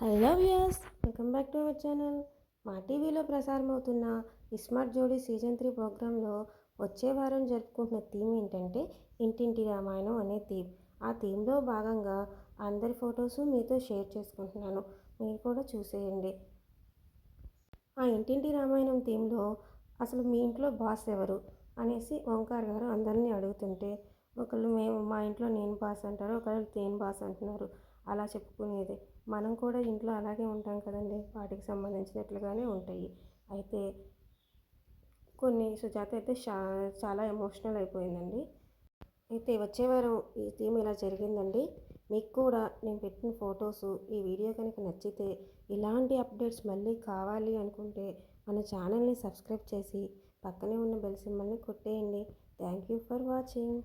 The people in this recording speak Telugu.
Hello yes welcome back to our channel మా టీవీలో ప్రసారం అవుతున్న ఇస్మార్ట్ జోడీ సీజన్ త్రీ ప్రోగ్రాంలో వచ్చే వారం జరుపుకుంటున్న థీమ్ ఏంటంటే ఇంటింటి రామాయణం అనే థీమ్. ఆ థీమ్లో భాగంగా అందరి ఫొటోస్ మీతో షేర్ చేసుకుంటున్నాను. మీరు కూడా చూసేయండి. ఆ ఇంటింటి రామాయణం థీమ్లో అసలు మీ ఇంట్లో బాస్ ఎవరు అనేసి ఓంకార్ గారు అందరినీ అడుగుతుంటే ఒకళ్ళు మేము మా ఇంట్లో నేను బాస్ అంటారు ఒకళ్ళు తేను బాస్ అంటున్నారు. అలా చెప్పుకునేది. మనం కూడా ఇంట్లో అలాగే ఉంటాం కదండి. వాటికి సంబంధించినట్లుగానే ఉంటాయి. అయితే కొన్ని సుజాత అయితే షా చాలా ఎమోషనల్ అయిపోయిందండి. అయితే వచ్చే వారం ఈ థీమ్ ఇలా జరిగిందండి. మీకు కూడా నేను పెట్టిన ఫొటోస్ ఈ వీడియో కనుక నచ్చితే ఇలాంటి అప్డేట్స్ మళ్ళీ కావాలి అనుకుంటే మన ఛానల్ని సబ్స్క్రైబ్ చేసి పక్కనే ఉన్న బెల్ సింబల్ని కొట్టేయండి. Thank you for watching.